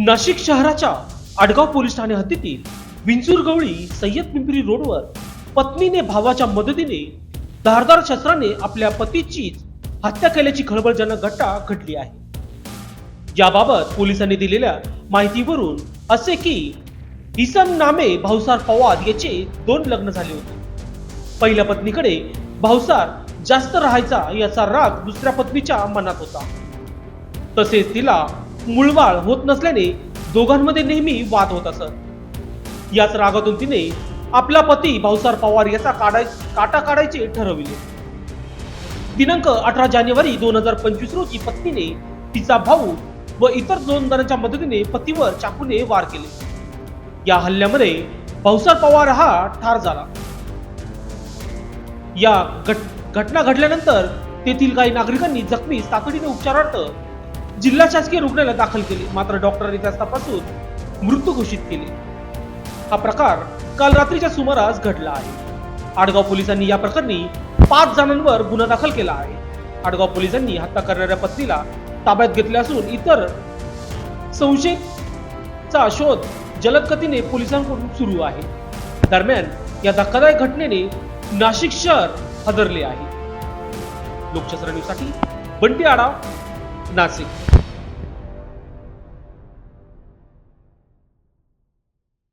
नाशिक शहराच्या आडगाव पोलीस ठाणे हद्दीतील विंचूर गवळी सय्यद पिंपरी रोडवर पत्नीने भावाच्या मदतीने धारदार शस्त्राने आपल्या पतीचीच हत्या केल्याची खळबळजनक घटना घडली आहे. याबाबत पोलिसांनी दिलेल्या माहितीवरून असे की इसम नामे भाऊसार पवार याचे दोन लग्न झाले होते. पहिल्या पत्नीकडे भाऊसार जास्त राहायचा याचा राग दुसऱ्या पत्नीच्या मनात होता. तसेच तिला मुळवाळ होत नसल्याने दोघांमध्ये नेहमी वाद होत असत. याच रागातून तिने आपला पती भाऊसार पवार याचा काढाय काटा काढायचे ठरविले. दिनांक अठरा जानेवारी दोन हजार पंचवीस रोजी पत्नीने तिचा भाऊ व इतर दोन जणांच्या मदतीने पतीवर चाकूने वार केले. या हल्ल्यामध्ये भाऊसार पवार हा ठार झाला. या घट- घटना घडल्यानंतर तेथील काही नागरिकांनी जखमी तातडीने उपचारार्थ जिल्हा शासकीय रुग्णालयात दाखल केले. मात्र डॉक्टरांनी त्यास तपासून मृत्यू घोषित केले. हा प्रकार काल रात्रीच्या सुमारास घडला आहे. आडगाव पोलिसांनी या प्रकरणी पाच जणांवर गुन्हा दाखल केला आहे. आडगाव पोलिसांनी हत्या करणाऱ्या पत्नीला ताब्यात घेतले असून इतर संशयितचा शोध जलद गतीने पोलिसांकडून सुरू आहे. दरम्यान या धक्कादायक घटनेने नाशिक शहर हादरले आहे. लोकशास्त्र न्यूजसाठी बंटी आडा नाशिक